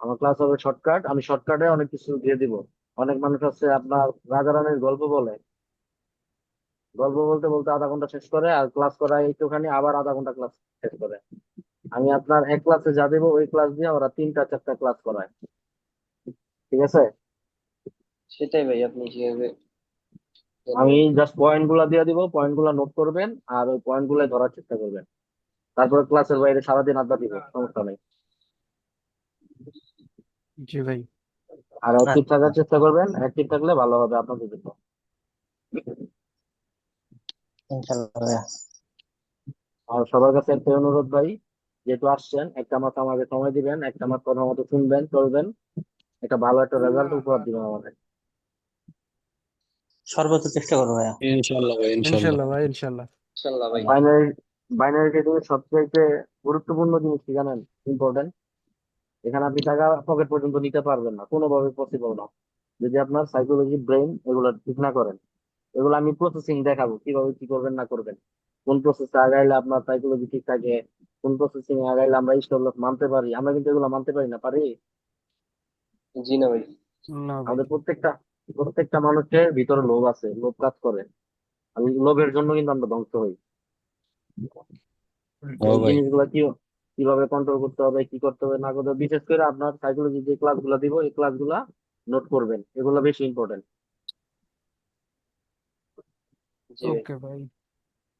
আমার ক্লাস হবে শর্টকাট আমি শর্টকাটে অনেক কিছু দিয়ে দিব। অনেক মানুষ আছে আপনার রাজা রানীর গল্প বলে। গল্প বলতে বলতে আধা ঘণ্টা শেষ করে আর ক্লাস করায় একটুখানি আবার আধা ঘণ্টা ক্লাস শেষ করে। আমি আপনার এক ক্লাসে যা দেবো ওই ক্লাস দিয়ে ওরা তিনটা চারটা ক্লাস করায়। ঠিক আছে? সেটাই ভাই আপনি যেভাবে আমি জাস্ট পয়েন্টগুলা দিয়ে দিব পয়েন্টগুলা নোট করবেন আর ওই পয়েন্ট গুলাই ধরার চেষ্টা করবেন। তারপরে ক্লাসের বাইরে সারাদিন আড্ডা দিব সমস্যা নেই। জি ভাই। আর অ্যাক্টিভ থাকার চেষ্টা করবেন অ্যাক্টিভ থাকলে ভালো হবে আপনাদের জন্য। ইনশাল্লাহ ভাইয়া আর সবার কাছে একটা অনুরোধ ভাই যেহেতু আসছেন একটা মাস আমাকে সময় দিবেন একটা মাস কথা মতো শুনবেন চলবেন একটা ভালো একটা রেজাল্ট উপহার দিবেন আমাদের। সর্বোচ্চ চেষ্টা করব ভাইয়া। ইনশাল্লাহ ভাই ইনশাল্লাহ ইনশাল্লাহ ভাই ইনশাল্লাহ ইনশাল্লাহ ভাই। বাইনারি বাইনারি ট্রেডিং এর সবচেয়ে গুরুত্বপূর্ণ জিনিস কি জানেন? ইম্পর্টেন্ট এখানে আপনি টাকা পকেট পর্যন্ত নিতে পারবেন না কোনোভাবে পসিবল না। যদি আপনার সাইকোলজি ব্রেন এগুলো ঠিক না করেন এগুলো আমি প্রসেসিং দেখাবো কীভাবে কি করবেন না করবেন। কোন প্রসেসে আগাইলে আপনার সাইকোলজি ঠিক থাকে কোন প্রসেসিং আগাইলে আমরা স্টপ মানতে পারি। আমরা কিন্তু এগুলো মানতে পারি না পারি? জি না ভাই। না ভাই। আমাদের প্রত্যেকটা প্রত্যেকটা মানুষের ভিতরে লোভ আছে লোভ কাজ করে। আর লোভের জন্য কিন্তু আমরা ধ্বংস হই। ও এই ভাই জিনিসগুলো কি কীভাবে কন্ট্রোল করতে হবে কি করতে হবে না করতে হবে বিশেষ করে আপনার সাইকোলজি যে ক্লাসগুলো দিব এই ক্লাসগুলা নোট করবেন। এগুলো বেশি ইম্পর্টেন্ট জি। ওকে ভাই।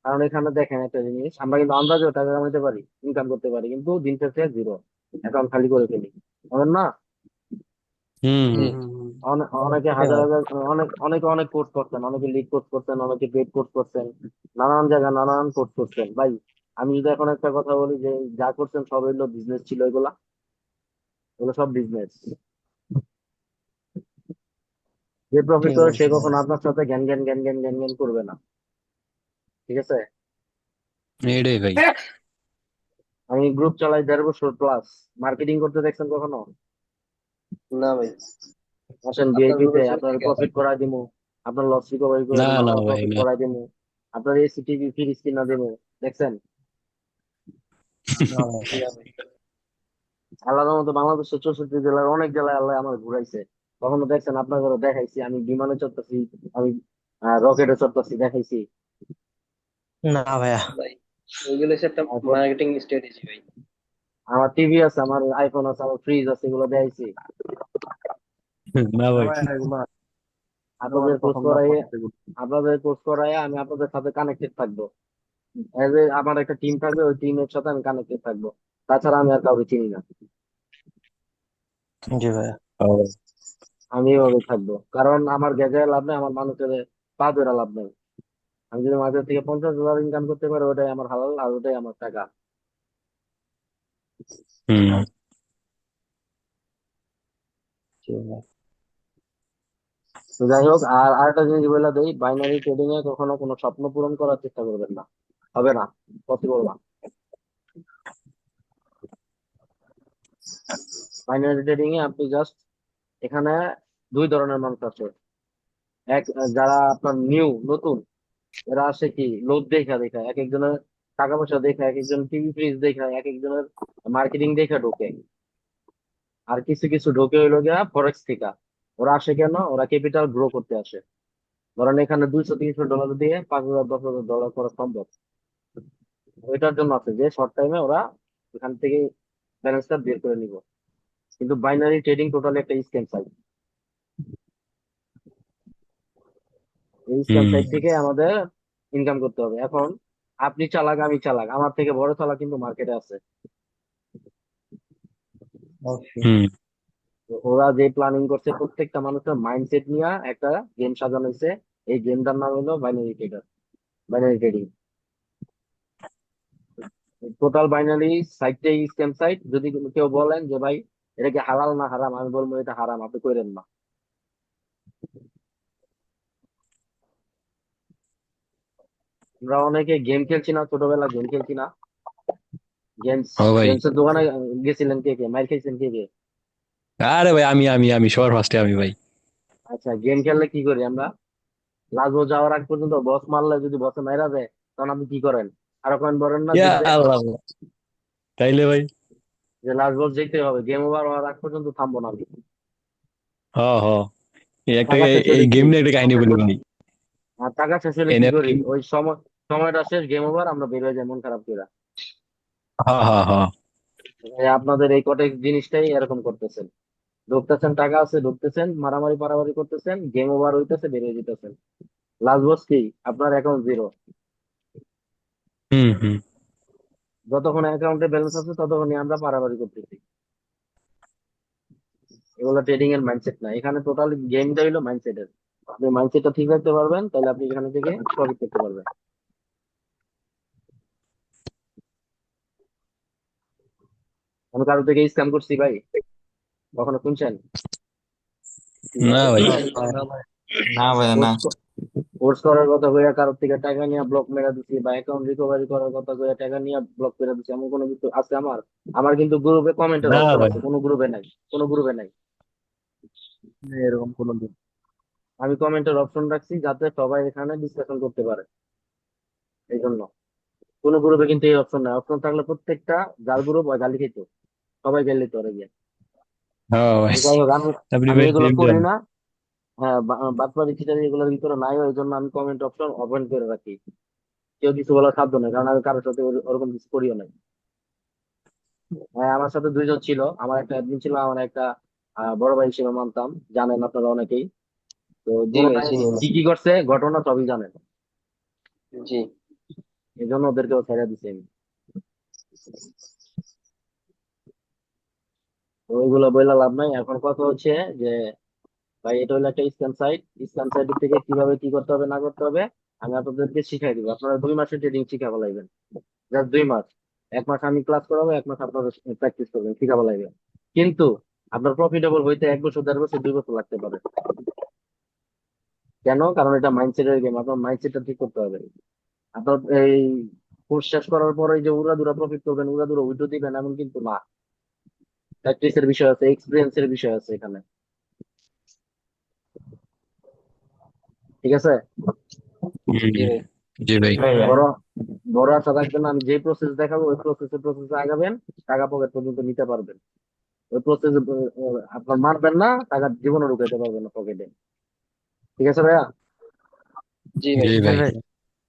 কারণ এখানে দেখেন একটা জিনিস আমরা কিন্তু আন্দাজেও টাকা কামাতে পারি ইনকাম করতে পারি কিন্তু দিন শেষে জিরো অ্যাকাউন্ট খালি করে ফেলি। বলেন না? হুম হুম। হুম হুম হুম। অনে- অনেকে হাজার হাজার অনেক অনেকে অনেক কোর্স করছেন অনেকে লিড কোর্স করছেন অনেকে পেড কোর্স করছেন নানান জায়গায় নানান কোর্স করছেন। ভাই আমি যদি এখন একটা কথা বলি যে যা করছেন সব হইল বিজনেস ছিল এগুলা? এগুলো সব বিজনেস যে প্রফিট করে সে কখনো আপনার সাথে জ্ঞান জ্ঞান জ্ঞান জ্ঞান জ্ঞান জ্ঞান করবে না। ঠিক আছে? এটাই ভাই। আমি গ্রুপ চালাই দেড় বছর প্লাস মার্কেটিং করতে দেখছেন কখনো? না ভাই। আসেন আপনার ভিআইপি তে আপনার প্রফিট করাই দিমু আপনার লস রিকভারি করে না, না আপনার ভাই, প্রফিট না। করাই দিমু আপনার এসিটিভি ফ্রিজ কিনা দিমু দেখছেন? না আল্লাহর মতো বাংলাদেশের চৌষট্টি জেলার অনেক জেলায় আল্লাহ আমার ঘুরাইছে। কখনো দেখছেন আপনার ঘরে দেখাইছি আমি বিমানে চড়তেছি আমি রকেটে চড়তেছি দেখাইছি। না ভাইয়া। ওইগুলো একটা। মার্কেটিং স্ট্র্যাটেজি ভাই। আমার টিভি আছে আমার আইফোন আছে আমার ফ্রিজ আছে এগুলো দেখাইছি। না ভাই। আপনাদের কোর্স করাই আপনাদের কোর্স করাই আমি আপনাদের সাথে কানেক্টেড থাকব। এজ এ আমার একটা টিম থাকবে ওই টিমের সাথে আমি কানেক্টেড থাকব। তাছাড়া আমি আর কাউকে চিনি না। জি ভাইয়া। আমি এভাবে থাকব। কারণ আমার গেজে লাভ নেই আমার মানুষের পা ধরে লাভ নেই। আমি যদি মাঝে থেকে পঞ্চাশ হাজার ইনকাম করতে পারি ওটাই আমার হালাল আর ওটাই আমার টাকা। হুম। তো যাই হোক আর আরেকটা জিনিস বলে দেই বাইনারি ট্রেডিং এ কখনো কোনো স্বপ্ন পূরণ করার চেষ্টা করবেন না। হবে না পসিবল না। বাইনারি ট্রেডিং এ আপনি জাস্ট এখানে দুই ধরনের মানুষ আছে। এক, যারা আপনার নিউ নতুন, এরা আসে কি লোভ দেখা দেখা, এক একজনের টাকা পয়সা দেখা, এক একজন টিভি ফ্রিজ দেখা, এক একজনের মার্কেটিং দেখা ঢোকে। আর কিছু কিছু ঢোকে হইল গিয়া ফরেক্স থেকে। ওরা আসে কেন? ওরা ক্যাপিটাল গ্রো করতে আসে। ধরেন এখানে দুইশো, তিনশো ডলার দিয়ে পাঁচ হাজার, দশ হাজার ডলার করা সম্ভব। ওইটার জন্য আছে যে শর্ট টাইমে ওরা এখান থেকে ব্যালেন্সটা বের করে নিব। কিন্তু বাইনারি ট্রেডিং টোটালি একটা স্ক্যাম সাইট এই স্ক্যাম। সাইট থেকে আমাদের ইনকাম করতে হবে। এখন আপনি চালাক আমি চালাক। আমার থেকে বড় চালাক কিন্তু মার্কেটে আছে। ওরা যে প্ল্যানিং করছে প্রত্যেকটা মানুষের মাইন্ডসেট নিয়ে একটা গেম সাজানো হয়েছে। এই গেমটার নাম হলো binary trader binary trading total binary সাইটটাই scam site যদি কেউ বলেন যে ভাই এটা কি হালাল না হারাম? আমি বলব এটা হারাম আপনি করেন না। আমরা অনেকে গেম খেলছি না ছোটবেলা গেম খেলছি না। গেমস গেমসের দোকানে গেছিলেন কে কে? মাইর খেয়েছেন কে কে? আরে ভাই আমি আমি আমি সবার ফার্স্টে আমি ভাই। আচ্ছা গেম খেললে কি করি আমরা? লাজো যাওয়ার আগ পর্যন্ত বস মারলে যদি বসে মাইরা যায় তখন আপনি কি করেন? আর ওখানে না ইয়া আল্লাহ। তাইলে ভাই? যে লাস্ট বল যেতে হবে গেম ওভার হওয়ার আগ পর্যন্ত থামবো না। হ হ। এই একটা এই গেম নিয়ে একটা কাহিনী বলি ভাই। আর টাকা শেষ হলে কি করি? ওই সময় সময়টা শেষ গেম ওভার আমরা বের হয়ে যাই মন খারাপ করে হ হ হ। আপনাদের এই কটেক্স জিনিসটাই এরকম করতেছেন। ঢুকতেছেন টাকা আছে ঢুকতেছেন মারামারি পারামারি করতেছেন গেম ওভার হইতেছে বেরিয়ে যেতেছেন। লাস্ট বস কি? আপনার অ্যাকাউন্ট জিরো হুম হুম। যতক্ষণ অ্যাকাউন্টে ব্যালেন্স আছে ততক্ষণই আমরা পারাপারি করতেছি। এগুলো ট্রেডিং এর মাইন্ডসেট না। এখানে টোটাল গেমটা হলো মাইন্ডসেটের আপনি মাইন্ডসেটটা ঠিক রাখতে পারবেন তাহলে আপনি এখানে থেকে প্রফিট করতে পারবেন। আমি কারও থেকে স্ক্যাম করছি ভাই। কখনো শুনছেন? না ভাই। না ভাইয়া না। কোর্স করার কথা কইয়া কারোর থেকে টাকা নিয়ে ব্লক মেরা দিছি বা অ্যাকাউন্ট রিকভারি করার কথা কইয়া টাকা নিয়ে ব্লক করে দিছি এমন কোনো কিছু আছে আমার? আমার কিন্তু গ্রুপে কমেন্টের না অপশন ভাই। আছে কোনো গ্রুপে নাই কোনো গ্রুপে নাই। এরকম কোনো দিন আমি কমেন্টের অপশন রাখছি যাতে সবাই এখানে ডিসকাশন করতে পারে। এই জন্য। কোনো গ্রুপে কিন্তু এই অপশন নাই। অপশন থাকলে প্রত্যেকটা যার গ্রুপ হয় গালি খেত সবাই গেলে তো গিয়ে। হ্যাঁ ভাই। যাই হোক আমি আপনি আমি ভাই এগুলো করি দেন। না। হ্যাঁ বাদবাকি চিটারি এগুলোর ভিতরে নাই ওই জন্য আমি কমেন্ট অপশন ওপেন করে রাখি। কেউ কিছু বলার সাধ্য নেই কারণ আমি কারোর সাথে ওরকম কিছু করিও নাই। হ্যাঁ আমার সাথে দুইজন ছিল আমার একটা অ্যাডমিন ছিল আমার একটা বড় ভাই হিসেবে মানতাম। জানেন আপনারা অনেকেই। তো কি কি করছে ঘটনা সবই জানেন। জি। এই জন্য ওদেরকেও ছেড়ে দিছি আমি। ওইগুলো বইলা লাভ নাই। এখন কথা হচ্ছে যে ভাই, এটা হলো একটা স্ক্যাম সাইট স্ক্যাম সাইট থেকে কীভাবে কি করতে হবে, না করতে হবে, আমি আপনাদেরকে শিখাই দিব। আপনারা দুই মাসের ট্রেডিং শিখাবো লাগবেন। জাস্ট দুই মাস। এক মাস আমি ক্লাস করাবো, এক মাস আপনারা প্র্যাকটিস করবেন, শিখাবো লাগবে কিন্তু আপনার প্রফিটেবল হইতে এক বছর, দেড় বছর, দুই বছর লাগতে পারে। কেন? কারণ এটা মাইন্ডসেটের গেম আপনার মাইন্ডসেটটা ঠিক করতে হবে। আপনার এই কোর্স শেষ করার পরে যে উড়া দুরা প্রফিট করবেন, উড়া দুরা উইডো দিবেন, এমন কিন্তু না। প্র্যাকটিসের বিষয় আছে এক্সপিরিয়েন্সের বিষয় আছে এখানে। ঠিক আছে? জি ভাই। বড় বড় আশা রাখবেন না, আমি যে প্রসেস দেখাবো ওই প্রসেসে প্রসেসে আগাবেন টাকা পকেট পর্যন্ত নিতে পারবেন। ওই প্রসেস আপনার মারবেন না টাকা জীবনে ঢুকাইতে পারবেন না পকেটে ঠিক আছে ভাইয়া? জি ভাই জি ভাই। ভাই।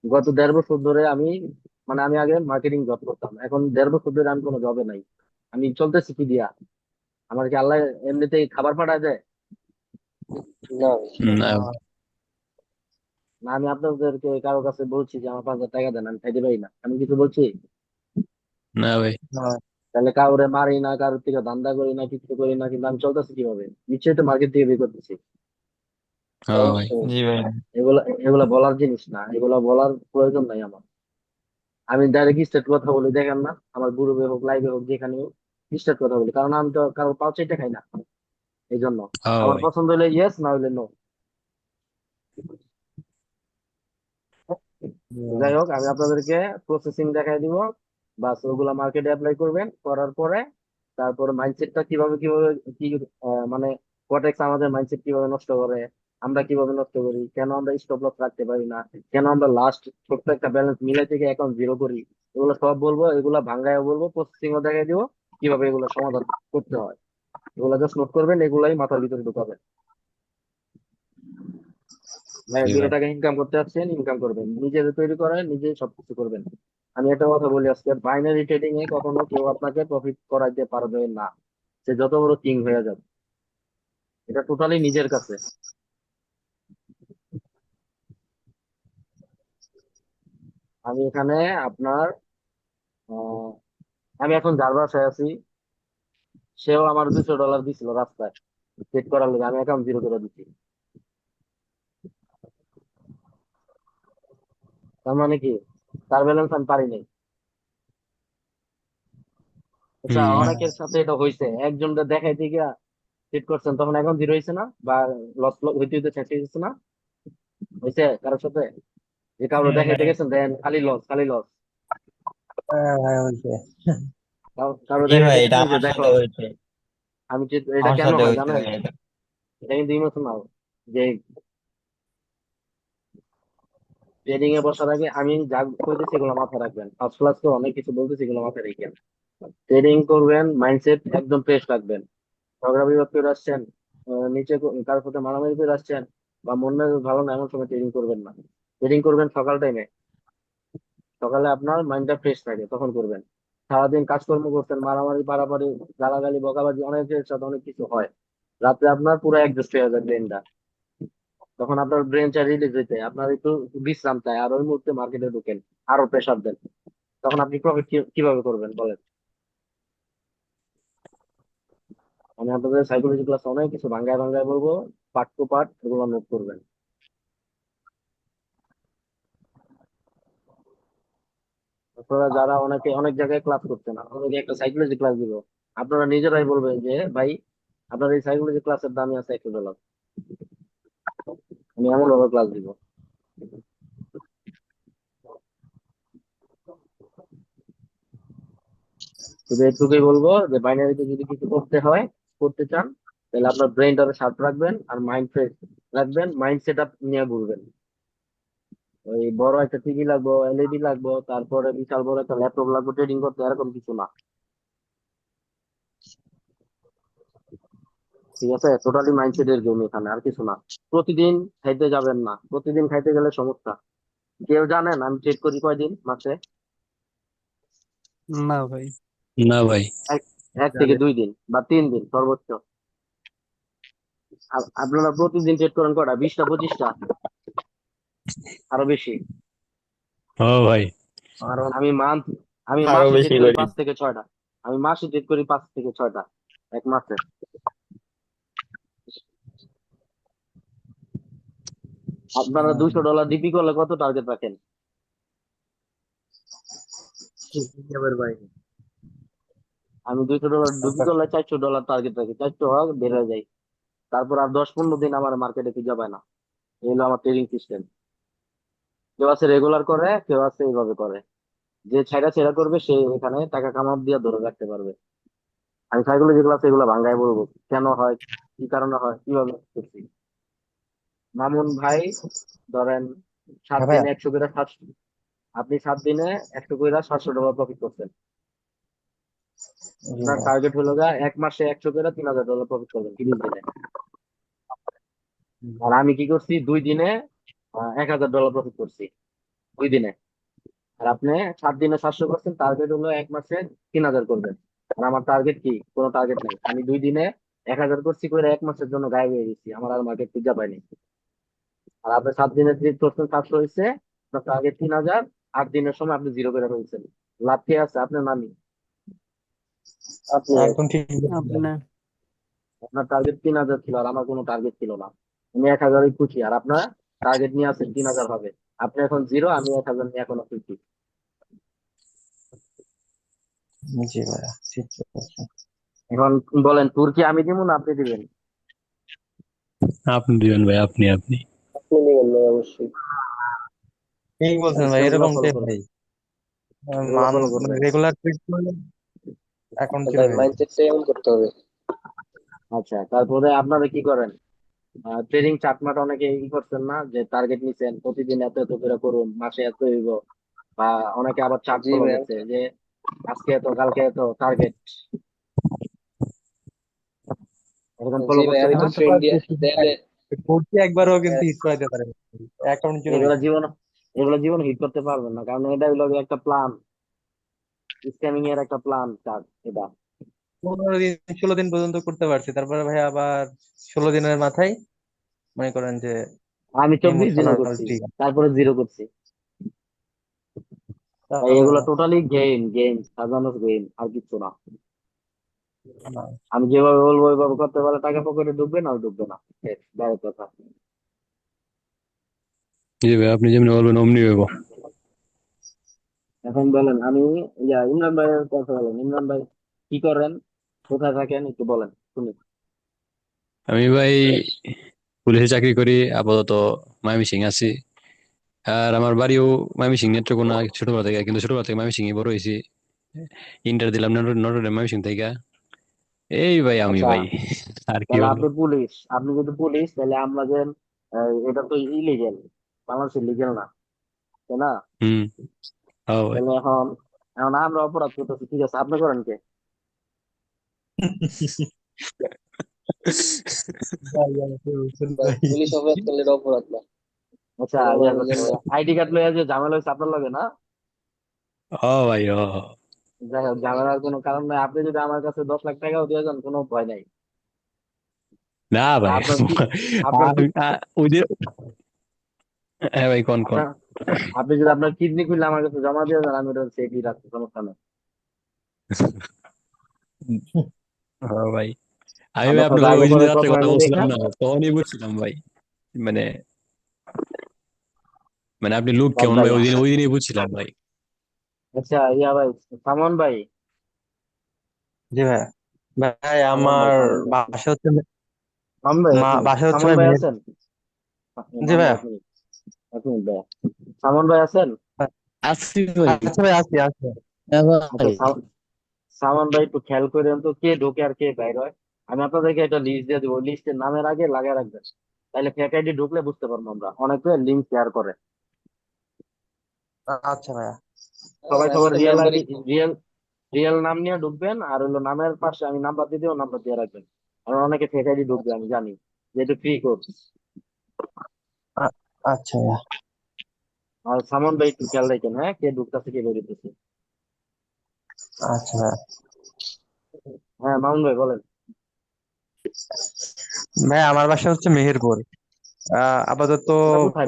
গত দেড় বছর ধরে আমি মানে আমি আগে মার্কেটিং জব করতাম। এখন দেড় বছর ধরে আমি কোনো জবে নাই। আমি চলতেছি কি দিয়া আমার কি আল্লাহ এমনিতেই খাবার পাঠায় দেয়? না। না আমি আপনাদেরকে কারও কাছে বলছি যে আমার পাঁচ হাজার টাকা দেন আমি খাইতে পারি না। আমি কিছু বলছি? না ভাই। তাহলে কাউরে মারি না কারোর থেকে ধান্দা করি না কিছু করি না কিন্তু আমি চলতেছি কীভাবে? নিশ্চয়ই তো মার্কেট থেকে বের করতেছি। হ্যাঁ ভাই। জি ভাই। এগুলা এগুলা বলার জিনিস না এগুলা বলার প্রয়োজন নাই আমার। আমি ডাইরেক্ট স্টেট কথা বলি দেখেন না আমার গ্রুপে হোক লাইভে হোক যেখানে হোক স্টেট কথা বলি কারণ আমি তো কারও পাও চাইতে খাই না। এই জন্য হ্যাঁ আমার ভাই। পছন্দ হলে ইয়েস না হলে নো যাই হোক, আমি আপনাদেরকে প্রসেসিং দেখাই দিব। বাস, ওগুলা মার্কেটে অ্যাপ্লাই করবেন, করার পরে তারপরে মাইন্ডসেটটা কীভাবে কীভাবে, কি মানে কটেক্স আমাদের মাইন্ডসেট কীভাবে নষ্ট করে, আমরা কীভাবে নষ্ট করি, কেন আমরা স্টপ লস রাখতে পারি না, কেন আমরা লাস্ট ছোট্ট একটা ব্যালেন্স মিলাই থেকে অ্যাকাউন্ট জিরো করি, এগুলো সব বলব, এগুলো ভাঙ্গায় বলব প্রসেসিং ও দেখাই দিব, কীভাবে এগুলো সমাধান করতে হয়। এগুলো জাস্ট নোট করবেন, এগুলাই মাথার ভিতরে ঢুকাবেন। ভাই দুটো টাকা ইনকাম করতে আসছেন ইনকাম করবেন। নিজে তৈরি করেন নিজে সবকিছু করবেন। আমি একটা কথা বলি আজকে বাইনারি ট্রেডিং এ কখনো কেউ আপনাকে প্রফিট করাইতে পারবে না। সে যত বড় কিং হয়ে যাবে। এটা টোটালি নিজের কাছে। আমি এখানে আপনার আমি এখন যার বাসায় আছি। সেও আমার দুশো ডলার দিছিল রাস্তায়। চেক করার লেগে আমি এখন জিরো করে দিচ্ছি। তার মানে কি? তার ব্যালেন্স আমি পারি নাই। আচ্ছা হুম। অনেকের সাথে এটা হয়েছে একজনটা দেখাইতে গিয়া চেক করছেন তখন এখন জিরো হয়েছে না? বা লস হইতে হইতে শেষ হয়ে গেছে না? হয়েছে কারোর সাথে? যে কারও দেখাইতে গেছেন দেন খালি লস খালি লস হ্যাঁ ভাই হয়েছে কারও জি ভাই দেখাইতে এটা গেছেন যে আমার দেখো সাথে হয়েছে আমি যে এটা আমার কেন সাথে হয় হয়েছে জানেন? ভাই এটা। এটা কিন্তু ইমোশনাল যে ট্রেডিং এ বসার আগে আমি যা কইতেছি এগুলো মাথায় রাখবেন। ফার্স্ট ক্লাস তো অনেক কিছু বলতেছি, এগুলো মাথায় রেখেন ট্রেডিং করবেন মাইন্ডসেট একদম ফ্রেশ রাখবেন। ঝগড়া বিবাদ করে আসছেন নিচে কারোর সাথে মারামারি করে আসছেন বা মন ভালো না, এমন সময় ট্রেডিং করবেন না। ট্রেডিং করবেন সকাল টাইমে সকালে আপনার মাইন্ডটা ফ্রেশ থাকে, তখন করবেন। সারাদিন কাজকর্ম করছেন, মারামারি, পারাপারি, গালাগালি, বকাবাজি, অনেকের সাথে অনেক কিছু হয়। রাত্রে আপনার পুরো অ্যাডজাস্ট হয়ে যায় ব্রেনটা তখন আপনার ব্রেনটা রিলিজ হইতে, আপনার একটু বিশ্রাম চাই, আর ওই মুহূর্তে মার্কেটে ঢুকেন, আরও প্রেশার দেন। তখন আপনি প্রফিট কীভাবে করবেন বলেন? আমি আপনাদের সাইকোলজি ক্লাস অনেক কিছু ভাঙ্গায় ভাঙ্গায় বলব পার্ট টু পার্ট এগুলো নোট করবেন। আপনারা যারা অনেকে, অনেক জায়গায় ক্লাস করছেন, আপনাদেরকে একটা সাইকোলজি ক্লাস দিব। আপনারা নিজেরাই বলবেন যে, ভাই, আপনার এই সাইকোলজি ক্লাসের দামই আছে একশো ডলার আমি এমন ভাবে ক্লাস দিব। শুধু এটুকুই বলব যে বাইনারিতে যদি কিছু করতে হয়, করতে চান, তাহলে আপনার ব্রেনটাকে শার্প রাখবেন আর মাইন্ড ফ্রেশ রাখবেন মাইন্ড সেট আপ নিয়ে ঘুরবেন। ওই বড় একটা টিভি লাগবো এলইডি লাগবো, তারপরে বিশাল বড় একটা ল্যাপটপ লাগবে ট্রেডিং করতে, এরকম কিছু না। ঠিক আছে? টোটালি মাইন্ডসেটের গেম এখানে আর কিছু না। প্রতিদিন খাইতে যাবেন না। প্রতিদিন খাইতে গেলে সমস্যা। কেউ জানেন? আমি ট্রেড করি কয়দিন? মাসে? না ভাই। না ভাই। এক থেকে দুই দিন বা তিন দিন সর্বোচ্চ। আপনারা প্রতিদিন ট্রেড করেন কটা বিশটা পঁচিশটা? আরও বেশি। ও ভাই। আরও আমি মান্থ আমি আরও মাসে ট্রেড করি করি। পাঁচ থেকে ছয়টা। আমি মাসে ট্রেড করি পাঁচ থেকে ছয়টা এক মাসে। আপনারা দুশো ডলার ডিপি করলে কত টার্গেট রাখেন? আমি দুইশো ডলার ডিপি করলে চারশো ডলার টার্গেট রাখি। চারশো হোক বের হয়ে যাই তারপর আর দশ পনেরো দিন আমার মার্কেটে খুঁজে পায় না। এই হলো আমার ট্রেডিং সিস্টেম কেউ আছে রেগুলার করে কেউ আছে এইভাবে করে। যে ছেড়া ছেড়া করবে সে এখানে টাকা কামাব দিয়ে ধরে রাখতে পারবে। আমি সাইকোলজি ক্লাস এগুলো ভাঙ্গায় বলব। কেন হয়? কি কারণে হয়? কীভাবে? করছি মামুন ভাই ধরেন সাত দিনে একশো করে সাতশো আপনি সাত দিনে একশো করে সাতশো ডলার প্রফিট করছেন। আপনার টার্গেট হলো গা এক মাসে একশো করে তিন হাজার ডলার প্রফিট করবেন তিরিশ দিনে। আর আমি কি করছি? দুই দিনে এক হাজার ডলার প্রফিট করছি। দুই দিনে। আর আপনি সাত দিনে সাতশো করছেন টার্গেট হলো এক মাসে তিন হাজার করবেন। আর আমার টার্গেট কি? কোনো টার্গেট নেই। আমি দুই দিনে এক হাজার করছি করে এক মাসের জন্য গায়েব হয়ে গেছি। আমার আর মার্কেট খুঁজে পাইনি। আর আপনি সাত দিনের ট্রেড করছেন সাতশো হয়েছে আপনার টার্গেট তিন হাজার আট দিনের সময় আপনি জিরো করে ফেলছেন। লাভ কে আছে আপনার নামি? একদম ঠিক আপনার টার্গেট তিন হাজার ছিল আর আমার কোনো টার্গেট ছিল না। আমি এক হাজারই খুশি আর আপনার টার্গেট নিয়ে আসেন তিন হাজার হবে। আপনি এখন জিরো আমি এক হাজার নিয়ে এখনও খুশি। জি ভাই ঠিক আছে এখন বলেন তুর্কি আমি দিব না আপনি দিবেন? আপনি দিবেন ভাই আপনি আপনি। নেবেন ভাই অবশ্যই ঠিক বলছেন ভাই এরকম। ভাই follow করবেন। রেগুলার ট্রিট করলে এখন ভাই মাইন্ডসেটটা এমন করতে হবে আচ্ছা তারপরে আপনারা কি করেন ট্রেডিং চার্টমাট অনেকে ই করছেন না যে টার্গেট নিছেন প্রতিদিন এত এত করে করুন মাসে এত হইব বা অনেকে আবার চার্ট জি ভাইয়া। যে আজকে এত কালকে এত টার্গেট এরকম ফলো জি ভাই করতে আমি তো হইব? দিয়ে দেয়ালে করতে একবারও কিন্তু হিট করাইতে পারে অ্যাকাউন্ট ছিল এগুলো জীবন এগুলো জীবন হিট করতে পারবেন না কারণ এটা হলো একটা প্ল্যান স্ক্যামিং এর একটা প্ল্যান চার্ট এটা। পনেরো দিন ষোলো দিন পর্যন্ত করতে পারছি। তারপরে ভাই আবার ষোলো দিনের মাথায় মনে করেন যে আমি চব্বিশ দিনও Emotional করছি। তারপরে জিরো করছি। ভাই, এগুলো টোটালি গেম গেম সাজানো গেম আর কিছু না। আমি যেভাবে বলব ওইভাবে করতে পারলে টাকা পকেটে ঢুকবে না ঢুকবে না। ডাইরেক্ট কথা। জি ভাই আপনি যেমনি বলবেন অমনি হইব। এখন বলেন আমি ইয়া ইমরান ভাইয়ের কথা বলেন। ইমরান ভাই কি করেন? কোথায় থাকেন? একটু বলেন শুনি। আমি ভাই পুলিশে চাকরি করি আপাতত ময়মনসিং আছি। আর আমার বাড়িও ময়মনসিং নেত্রকোনা ছোটবেলা থেকে কিন্তু ছোটবেলা থেকে ময়মনসিং বড় হয়েছি। ইন্টার দিলাম নটরডেম ময়মনসিং থেকে। এই ভাই আমি আচ্ছা। ভাই আর কি তাহলে বলব? আপনি পুলিশ আপনি যদি পুলিশ তাহলে আমরা যে এটা তো ইলিগেল বাংলাদেশে লিগেল না তাই না? হুম হ্যাঁ ভাই। তাহলে এখন এখন আমরা অপরাধ করতেছি ঠিক আছে? আপনি করেন কে? পুলিশ অপরাধ করলে এটা অপরাধ না আচ্ছা আইডি কার্ড লইয়া যে ঝামেলা হয়েছে আপনার লগে না? ও ভাই ও যাই হোক ঝামেলার কোনো কারণ নাই। আপনি যদি আমার কাছে দশ লাখ টাকাও দিয়ে যান কোনো ভয় নাই। না ভাই আপনার কি আপনার কি আমি- আ- ওই যে হ্যাঁ ভাই কোন কোন আপনার- আপনি যদি আপনার কিডনি খুললে আমার কাছে জমা দিয়ে যান আমি ওটা সেফি রাখতে সমস্যা নেই। ও ভাই। আমি আমরা ভাই তো আপনার আগে ওই দিন পরে রাত্রে কথা প্রথমে বলছিলাম দেখা না তখনই বুঝছিলাম ভাই মানে মানে আপনি লোক কেমন ভাই? ওই দিন ওই দিনই বুঝছিলাম ভাই। আচ্ছা ইয়া ভাই সামন ভাই। জি ভাই। ভাই আমার বাসা হচ্ছে সামন ভাই মা-। বাসায় হচ্ছে সামন ভাই ভাই আছেন? জি ভাইয়া। এক মিনিট, এক সামন ভাই আছেন? আসছি ভাই। আচ্ছা ভাই আসি আসি হ্যাঁ আচ্ছা ভাই সামন ভাই একটু খেয়াল করেন তো কে ঢোকে আর কে বাইর হয়। আমি আপনাদেরকে একটা লিস্ট দিয়ে দেবো। লিস্টের নামের আগে লাগিয়ে রাখবেন। তাহলে ফেক আইডি ঢুকলে বুঝতে পারব আমরা। অনেকে লিঙ্ক শেয়ার করে। আচ্ছা ভাইয়া। সবাই সবার রিয়েল আইডি রিয়েল রিয়েল নাম নিয়ে ঢুকবেন আর হলো নামের পাশে আমি নাম্বার দিয়ে দিও নাম্বার দিয়ে রাখবেন। আর অনেকে ফেক আইডি ঢুকবে আমি জানি যেহেতু ফ্রি কোর্স আচ্ছা আর সামন ভাই একটু খেয়াল রাখেন হ্যাঁ? কে ঢুকতেছে কে বেরোতেছে আচ্ছা হ্যাঁ মামুন ভাই বলেন। ভাই আমার বাসা হচ্ছে মেহেরপুর। আহ, আপাতত?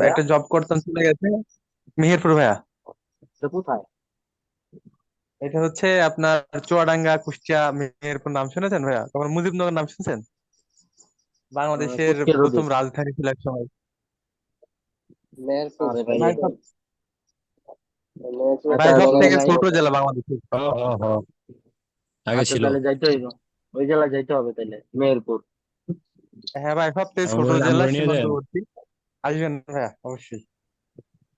একটা জব করতাম চলে গেছে। মেহেরপুর ভাইয়া। এটা কোথায়? এটা হচ্ছে আপনার চুয়াডাঙ্গা কুষ্টিয়া মেহেরপুর নাম শুনেছেন ভাইয়া? তখন মুজিবনগর নাম শুনছেন? বাংলাদেশের কুষ্টিয়া রোডে। প্রথম রাজধানী ছিল এক সময়। ভাই, সব- আচ্ছা, সব থেকে ছোট জেলা বাংলাদেশের। ও, ও, ও। আগে আচ্ছা ছিল। তাহলে যাইতে হইব। ওই জেলায় যাইতে হবে তাহলে মেহেরপুর। হ্যাঁ ভাই সব থেকে ছোট জেলা। সীমান্তবর্তী। আসবেন ভাইয়া অবশ্যই।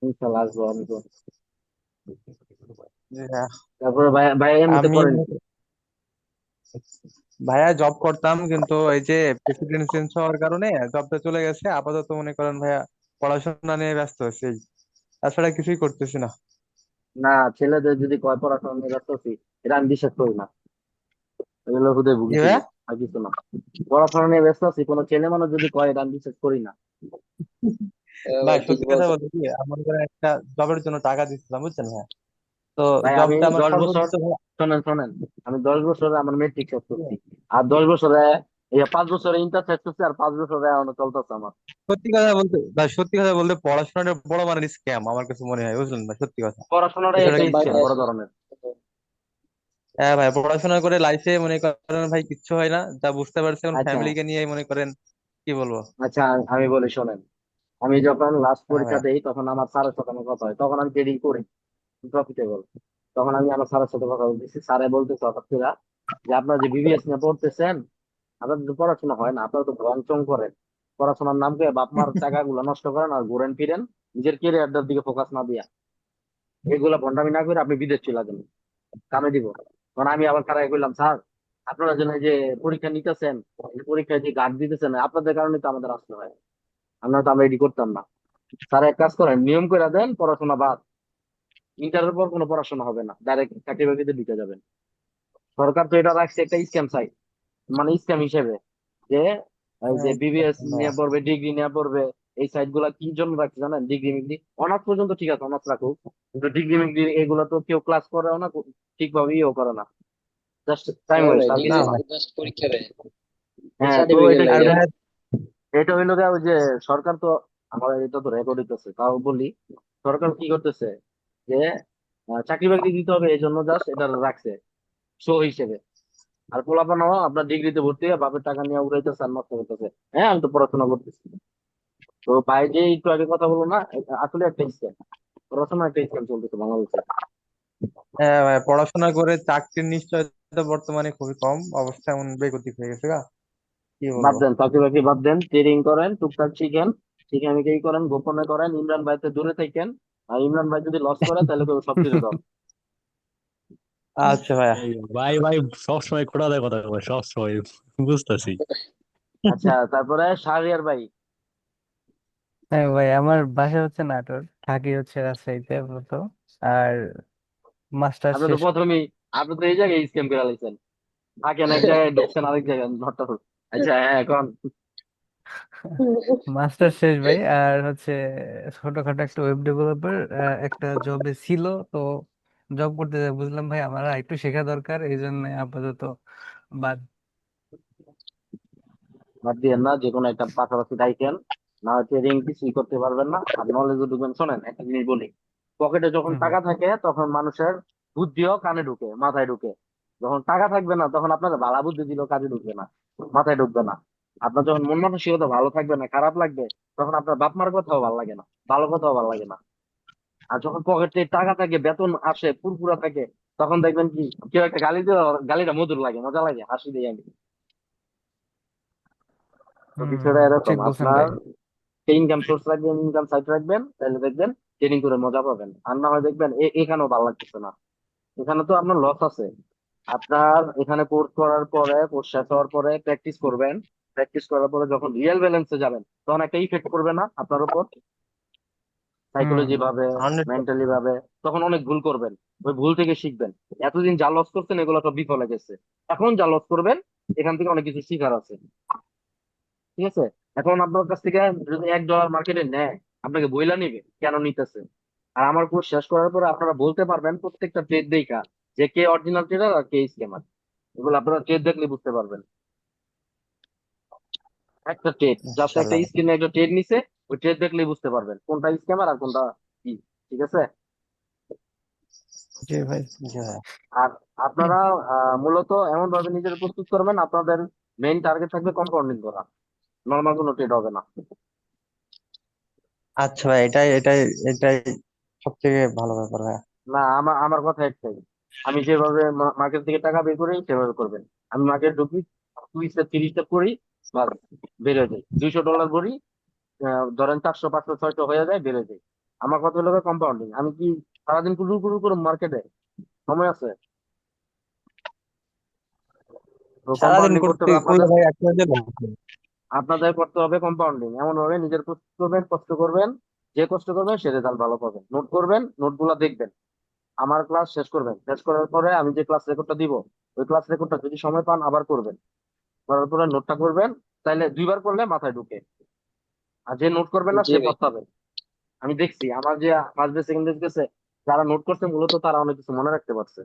ইনশাল্লাহ আসব আমি ভাইয়া তারপরে ভাই ভাই আমি করেন ভাইয়া জব করতাম কিন্তু এই যে প্রেসিডেন্ট চেঞ্জ হওয়ার কারণে জবটা চলে গেছে। আপাতত মনে করেন ভাইয়া পড়াশোনা নিয়ে ব্যস্ত আছি। তাছাড়া কিছুই করতেছি না। না ছেলেদের যদি কয় পড়াশোনা নিয়ে ব্যস্ত আছি এটা আমি বিশ্বাস করি না। এগুলো হুদয় ভুগি ভাইয়া? আর কিছু না। পড়াশোনা নিয়ে ব্যস্ত আছি কোনো ছেলে মানুষ যদি কয় এটা আমি বিশ্বাস করি না। ভাই সত্যি কথা। বলতে কি আমার করে একটা জবের জন্য টাকা দিচ্ছিলাম বুঝছেন ভাইয়া তো ভাই, আমি জবটা আমার দশ বছর- সর্বোচ্চ ভাইয়া- শোনেন শোনেন আমি দশ বছরে আমার মেট্রিক শেষ করছি। আর দশ বছরে এই পাঁচ বছরে ইন্টার শেষ করছি আর পাঁচ বছরে এখনও চলতেছে আমার। সত্যি কথা বলতে ভাই সত্যি কথা বলতে পড়াশোনাটা বড় মানে স্ক্যাম আমার কাছে মনে হয় বুঝলেন ভাই সত্যি কথা। পড়াশোনাটা এছাড়া একটা কি ইচ্ছে বড় ধরনের। হ্যাঁ ভাই পড়াশোনা করে লাইফে মনে করেন ভাই কিচ্ছু হয় না। যা বুঝতে পারছি এখন আচ্ছা। ফ্যামিলিকে নিয়ে মনে করেন কি বলব? আচ্ছা আমি বলি শোনেন। আমি যখন লাস্ট পরীক্ষা ভাইয়া। দেই তখন আমার স্যারের সাথে আমার কথা হয়। তখন আমি ট্রেডিং করি। প্রফিটেবল তখন আমি আমার স্যারের সাথে কথা বলতেছি। স্যারে বলতেছে হঠাৎ যে আপনারা যে বিবিএস নিয়ে পড়তেছেন আপনাদের তো পড়াশোনা হয় না আপনারা তো ভং চং করেন। পড়াশোনার নাম করে বাপ মার টাকাগুলো নষ্ট করেন আর ঘুরেন ফিরেন নিজের ক্যারিয়ারটার দিকে ফোকাস না দিয়া। এগুলা ভন্ডামি না করে আপনি বিদেশ চলে যাবেন কামে দিব। কারণ আমি আবার তারাই বললাম স্যার আপনারা যেন এই যে পরীক্ষা নিতেছেন পরীক্ষায় যে গার্ড দিতেছেন আপনাদের কারণে তো আমাদের আসতে হয় আমরা তো আমরা এডি করতাম না। স্যার এক কাজ করেন নিয়ম করে দেন পড়াশোনা বাদ। ইন্টারের পর কোনো পড়াশোনা হবে না ডাইরেক্ট চাকরি বাকরিতে ঢুকে যাবেন। সরকার তো এটা রাখছে একটা স্ক্যাম সাইট মানে স্ক্যাম হিসেবে যে যে হ্যাঁ, বিবিএস হ্যাঁ। নিয়ে পড়বে ডিগ্রি নিয়ে পড়বে এই সাইটগুলা কি জন্য রাখছে জানেন? ডিগ্রি মিগ্রি অনার্স পর্যন্ত ঠিক আছে অনার্স রাখুক কিন্তু ডিগ্রি মিগ্রি এগুলো তো কেউ ক্লাস করে না ঠিকভাবে ইয়েও করে না। জাস্ট টাইম হ্যাঁ ওয়েস্ট আর কিছু না। পরীক্ষা দেয়। হ্যাঁ তো এটা। এটা- হইল গিয়ে ওই যে সরকার তো আমার এটা তো রেকর্ড হইতেছে তাও বলি, সরকার কি করতেছে যে চাকরি বাকরি দিতে হবে এই জন্য জাস্ট এটা রাখছে শো হিসেবে। আর পোলাপানো আপনার ডিগ্রিতে ভর্তি হয়ে বাপের টাকা নিয়ে উড়াইতেছে আর নষ্ট করতেছে। হ্যাঁ আমি তো পড়াশোনা করতেছি। তো ভাই যে একটু আগে কথা বলো না আসলে একটা স্ক্যাম পড়াশোনা একটা স্ক্যাম চলতেছে বাংলাদেশে। হ্যাঁ ভাই, পড়াশোনা করে চাকরির নিশ্চয়তা বর্তমানে খুবই কম, অবস্থা এমন বেগতিক হয়ে গেছে গা। বাদ দেন চাকরি বাকরি বাদ দেন ট্রেডিং করেন টুকটাক শিখেন। শিখে আমি কি করেন? গোপনে করেন ইমরান ভাইতে দূরে থাকেন। আর ইমরান ভাই যদি লস করে তাহলে কেউ সব কিছু দাও আচ্ছা ভাইয়া। ভাই ভাই সবসময় খোটা দেয় কথা কয় সবসময় বুঝতেছি। আচ্ছা তারপরে শাহরিয়ার ভাই। হ্যাঁ ভাই আমার বাসা হচ্ছে নাটোর থাকি হচ্ছে রাজশাহীতে আপাতত আর মাস্টার আপনি তো শেষ প্রথমেই আপনি তো এই জায়গায় স্ক্যাম করে লাইছেন। থাকেন এক জায়গায় ঢুকছেন আরেক জায়গায় নটটা আচ্ছা হ্যাঁ এখন মাস্টার শেষ ভাই আর হচ্ছে ছোটখাটো একটা ওয়েব ডেভেলপার একটা জবে ছিল তো জব করতে যাই বুঝলাম ভাই আমার আর একটু শেখা দরকার এই জন্য আপাতত বাদ। বাদ দিয়েন না যে কোনো একটা পাশাপাশি রাখেন না হচ্ছে করতে পারবেন না। আর নলেজও ঢুকবেন শোনেন একটা জিনিস বলি পকেটে যখন টাকা থাকে তখন মানুষের বুদ্ধিও কানে ঢুকে মাথায় ঢুকে। যখন টাকা থাকবে না তখন আপনার ভালো বুদ্ধি দিলেও কাজে ঢুকবে না। মাথায় ঢুকবে না। আপনার যখন মন মানসিকতা ভালো থাকবে না খারাপ লাগবে তখন আপনার বাপ মার কথাও ভালো লাগে না ভালো কথাও ভালো লাগে না। আর যখন পকেটে টাকা থাকে বেতন আসে পুরপুরা থাকে তখন দেখবেন কি কেউ একটা গালি দিলে গালিটা মধুর লাগে মজা লাগে হাসি দিই আমি। বিষয়টা এরকম। আপনার ইনকাম সোর্স রাখবেন ইনকাম সাইট রাখবেন তাহলে দেখবেন ট্রেনিং করে মজা পাবেন। আর না হয় দেখবেন এখানেও ভালো লাগতেছে না। এখানে তো আপনার লস আছে। আপনার এখানে কোর্স করার পরে কোর্স শেষ হওয়ার পরে প্র্যাকটিস করবেন। প্র্যাকটিস করার পরে যখন রিয়েল ব্যালেন্সে যাবেন তখন একটা ইফেক্ট করবে না আপনার উপর? সাইকোলজি ভাবে মেন্টালি ভাবে তখন অনেক ভুল করবেন। ওই ভুল থেকে শিখবেন। এতদিন যা লস করছেন এগুলো সব বিফলে গেছে। এখন যা লস করবেন এখান থেকে অনেক কিছু শিখার আছে। ঠিক আছে? এখন আপনার কাছ থেকে যদি এক ডলার মার্কেটে নেয় আপনাকে বইলা নিবে কেন নিতেছে? আর আমার কোর্স শেষ করার পরে আপনারা বলতে পারবেন প্রত্যেকটা ট্রেড দেখা। যে কে অরিজিনাল ট্রেডার আর কে স্ক্যামার এগুলো আপনারা ট্রেড দেখলে বুঝতে পারবেন। একটা ট্রেড জাস্ট একটা স্ক্রিনে একটা ট্রেড নিছে ওই ট্রেড দেখলেই বুঝতে পারবেন কোনটা স্ক্যামার আর কোনটা কি ঠিক আছে? জি ভাই। আর আপনারা মূলত এমন ভাবে নিজের প্রস্তুত করবেন আপনাদের মেইন টার্গেট থাকবে কম্পাউন্ডিং করা। নর্মাল কোনো ট্রেড হবে না। আচ্ছা ভাই এটাই এটাই এটাই সব থেকে ভালো ব্যাপার ভাই। না আমার আমার কথা একটাই। আমি যেভাবে মার্কেট থেকে টাকা বের করি সেভাবে করবেন। আমি মার্কেট ঢুকি দুই স্টেপ তিরিশ স্টেপ করি বেড়ে যায় দুইশো ডলার ভরি ধরেন চারশো পাঁচশো ছয়শো হয়ে যায় বেড়ে যায় আমার কথা হলো কম্পাউন্ডিং আমি কি সারাদিন কুড়ু কুড়ু করুম মার্কেটে সময় আছে? আপনাদের। করতে হবে। কম্পাউন্ডিং এমন ভাবে নিজের প্রস্তুত করবেন কষ্ট করবেন যে কষ্ট করবেন সে রেজাল্ট ভালো পাবেন। নোট করবেন নোটগুলো দেখবেন। আমার ক্লাস শেষ করবেন। শেষ করার পরে আমি যে ক্লাস রেকর্ডটা দিব ওই ক্লাস রেকর্ডটা যদি সময় পান আবার করবেন। করার পরে নোটটা করবেন তাইলে দুইবার করলে মাথায় ঢুকে। আর যে নোট করবে না সে পস্তাবে। আমি দেখছি আমার যে ফার্স্ট বেস সেকেন্ড বেস গেছে যারা নোট করছে মূলত তারা অনেক কিছু মনে রাখতে পারছে।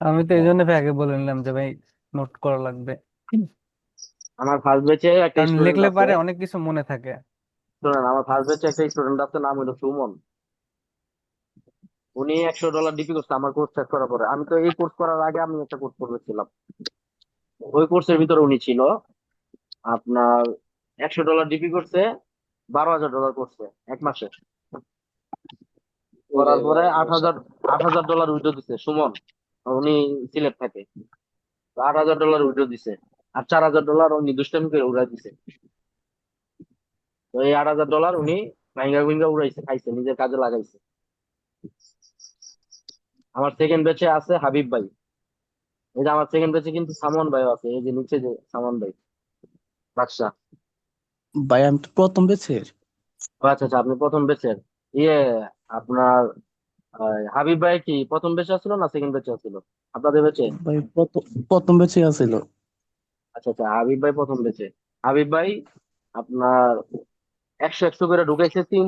আমি তো এই জন্য আগে বলে নিলাম যে ভাই নোট করা লাগবে। আমার ফার্স্ট বেচে একটা কারণ স্টুডেন্ট লিখলে আছে। পারে অনেক কিছু মনে থাকে। শুনেন, আমার ফার্স্ট বেচে একটা স্টুডেন্ট আছে, নাম হলো সুমন। উনি একশো ডলার ডিপি করছে, আমার কোর্স শেষ করার পরে। আমি তো এই কোর্স করার আগে আমি একটা কোর্স করেছিলাম ওই কোর্সের ভিতরে উনি ছিল, আপনার একশো ডলার ডিপি করছে, বারো হাজার ডলার করছে, এক মাসে। করার পরে আট হাজার আট হাজার ডলার উইড্রো দিছে, সুমন। উনি সিলেট থাকে। আট হাজার ডলার উইড্রো দিছে, আর চার হাজার ডলার উনি দুষ্টামি করে উড়াই দিছে। তো এই আট হাজার ডলার উনি ভাইঙ্গা ভিঙ্গা উড়াইছে খাইছে নিজের কাজে লাগাইছে। আমার সেকেন্ড ব্যাচে আছে হাবিব ভাই। এই যে আমার সেকেন্ড ব্যাচে কিন্তু সামন ভাই আছে এই যে নিচে যে সামন ভাই বাদশা ভাই আমি তো প্রথম বেচের আচ্ছা আচ্ছা আপনি প্রথম ব্যাচের ইয়ে আপনার হাবিব ভাই কি প্রথম ব্যাচে আসছিল না সেকেন্ড ব্যাচে আসছিল আপনাদের ব্যাচে ভাই প্রথম প্রথম বেচে আছিল। আচ্ছা আচ্ছা হাবিব ভাই প্রথম ব্যাচে হাবিব ভাই আপনার একশো একশো করে ঢুকাইছে তিন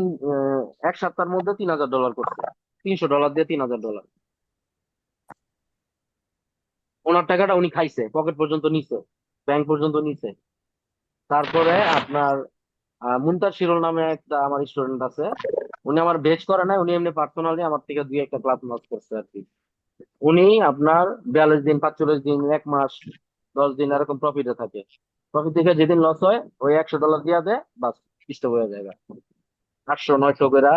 এক সপ্তাহের মধ্যে তিন হাজার ডলার করছে। তিনশো ডলার দিয়ে তিন হাজার ডলার ওনার টাকাটা উনি খাইছে, পকেট পর্যন্ত নিছে, ব্যাংক পর্যন্ত নিছে। তারপরে আপনার মুনতার শিরোল নামে একটা আমার স্টুডেন্ট আছে। উনি আমার বেচ করে নাই, উনি এমনি পার্সোনালি আমার থেকে দুই একটা ক্লাস লস করছে আর কি। উনি আপনার বিয়াল্লিশ দিন, পাঁচচল্লিশ দিন, এক মাস, দশ দিন এরকম প্রফিটে থাকে। প্রফিট থেকে যেদিন লস হয়, ওই একশো ডলার দিয়া দেয়, বাস। স্টপ হয়ে যায় আটশো নয়শো করে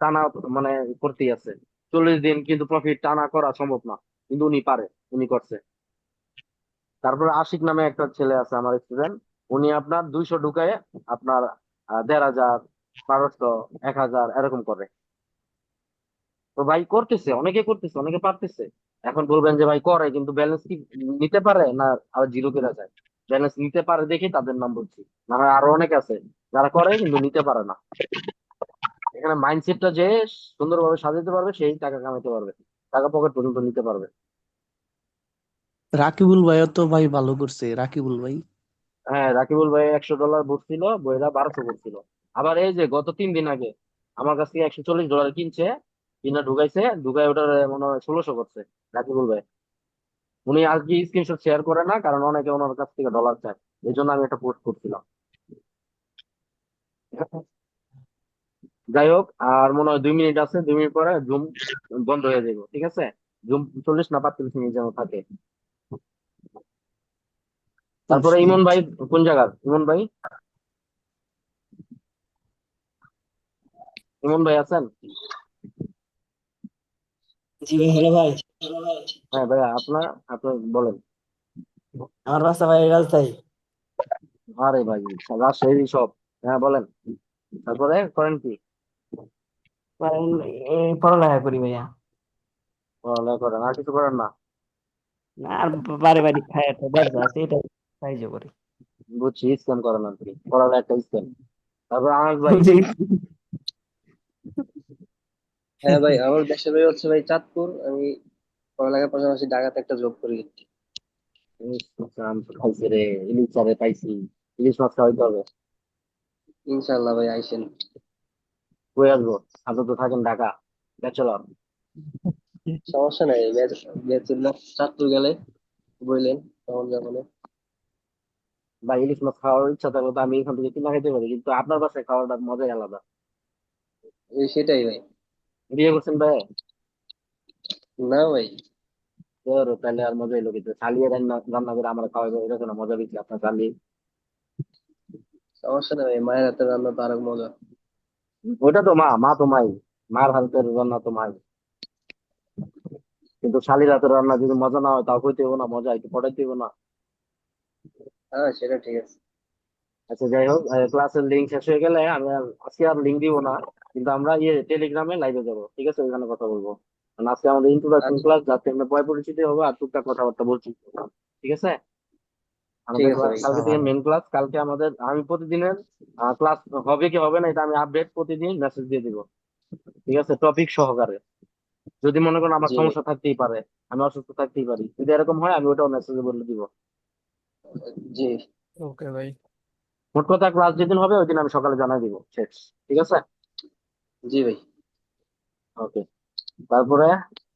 টানা মানে করতেই আছে। চল্লিশ দিন কিন্তু প্রফিট টানা করা সম্ভব না। কিন্তু উনি পারে, উনি করছে। তারপরে আশিক নামে একটা ছেলে আছে আমার স্টুডেন্ট উনি আপনার দুইশো ঢুকায় আপনার দেড় হাজার, বারোশো, এক হাজার এরকম করে। তো ভাই করতেছে, অনেকে করতেছে, অনেকে পারতেছে। এখন বলবেন যে ভাই করে, কিন্তু ব্যালেন্স কি নিতে পারে না আবার জিরো কেনা যায়? ব্যালেন্স নিতে পারে দেখে তাদের নাম বলছি। না হয় আরও অনেক আছে। যারা করে কিন্তু নিতে পারে না। এখানে মাইন্ডসেটটা যে সুন্দরভাবে সাজাতে পারবে সেই টাকা কামাতে পারবে। টাকা পকেট পর্যন্ত নিতে পারবে। রাকিবুল ভাইও তো ভাই ভালো করছে। রাকিবুল ভাই। হ্যাঁ রাকিবুল ভাই একশো ডলার ভরছিল বইরা বারোশো ভরছিল আবার এই যে গত তিন দিন আগে আমার কাছ থেকে একশো চল্লিশ ডলার কিনছে কিনা ঢুকাইছে ঢুকাই ওটার মনে হয় ষোলোশো করছে রাকিবুল ভাই। উনি আর কি স্ক্রিনশট শেয়ার করে না, কারণ অনেকে ওনার কাছ থেকে ডলার চায়। এই জন্য আমি এটা পোস্ট করছিলাম। যাই হোক, আর মনে হয় দুই মিনিট আছে, দুই মিনিট পরে জুম বন্ধ হয়ে যাবে ঠিক আছে? জুম চল্লিশ না পাঁচচল্লিশ মিনিট যেন থাকে। তারপরে ইমন ভাই, কোন জায়গার ইমন ভাই? ইমন ভাই আছেন? জি ভাই হ্যালো ভাই। হ্যাঁ ভাইয়া আপনার আপনি বলেন। আমার বাসা ভাই রাজশাহী। আরে ভাই রাজশাহী সব। হ্যাঁ বলেন। তারপরে করেন কি? পড়ালেখা করি ভাইয়া। পড়ালেখা করেন আর কিছু করেন না? না আর বাড়ি বাড়ি একটা ব্যবসা আছে এটা সাহায্য করি। বুঝছি স্ক্যাম করেন কি পড়ালেখা একটা স্ক্যাম তারপর আনাস ভাই। হ্যাঁ ভাই আমার দেশের বাড়ি হচ্ছে ভাই চাঁদপুর। আমি পড়ালেখার পাশাপাশি ঢাকাতে একটা জব করি। তো রে ইলিশ চারে পাইছি। ইলিশ মাছ খাওয়াইতে হবে। ইনশাল্লাহ ভাই আইসেন। কই আসব? আপাতত থাকেন ঢাকা। ব্যাচেলর। সমস্যা নাই ব্যাচেলর চাঁদপুর গেলে বললেন তখন যাব বা ইলিশ মাছ খাওয়ার ইচ্ছা থাকলে তো আমি এখান থেকে কিনা খেতে পারি কিন্তু আপনার বাসায় খাওয়াটা মজাই আলাদা। এই সেটাই ভাই। বিয়ে করছেন ভাই? না ভাই। তোর তাহলে আর মজাই লোক চালিয়ে রান্না রান্না করে আমরা খাওয়াবো এটা কোনো মজা দিচ্ছি আপনার চালিয়ে সমস্যা নাই ভাই মায়ের হাতের রান্না তো আরও মজা। ওটা তো মা মা তো মাই। মার হাতের রান্না তো মাই। কিন্তু শালির হাতের রান্না যদি মজা না হয় তাও কইতে হইব না মজা একটু পড়াইতে হইব না। হ্যাঁ সেটা ঠিক আছে। আচ্ছা যাই হোক ক্লাসের লিঙ্ক শেষ হয়ে গেলে আমি আজকে আর লিঙ্ক দিব না। কিন্তু আমরা ইয়ে টেলিগ্রামে লাইভে যাব ঠিক আছে? ওইখানে কথা বলব। আজকে আমাদের ইন্ট্রোডাকশন আচ্ছা। ক্লাস যাতে আমরা পয় পরিচিতি হবে আর টুকটাক কথাবার্তা বলছি। ঠিক আছে? আমাদের ঠিক আছে ভাই। কালকে থেকে মেন ক্লাস কালকে আমাদের আমি প্রতিদিনের ক্লাস হবে কি হবে না এটা আমি আপডেট প্রতিদিন মেসেজ দিয়ে দিব। ঠিক আছে? টপিক সহকারে। যদি মনে করেন আমার জি। সমস্যা থাকতেই পারে আমি অসুস্থ থাকতেই পারি। যদি এরকম হয় আমি ওটাও মেসেজে বলে দিব। জি। ওকে ভাই। মোট কথা ক্লাস যেদিন হবে ওই দিন আমি সকালে জানাই দিব। শেষ ঠিক আছে? জি ভাই। ওকে তারপরে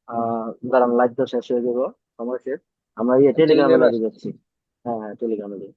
আহ দাঁড়ান লাইভ তো শেষ হয়ে যাব। সময় শেষ। আমরা ইয়ে টেলিগ্রামে লাগিয়ে যাচ্ছি। হ্যাঁ হ্যাঁ টেলিগ্রামে যাই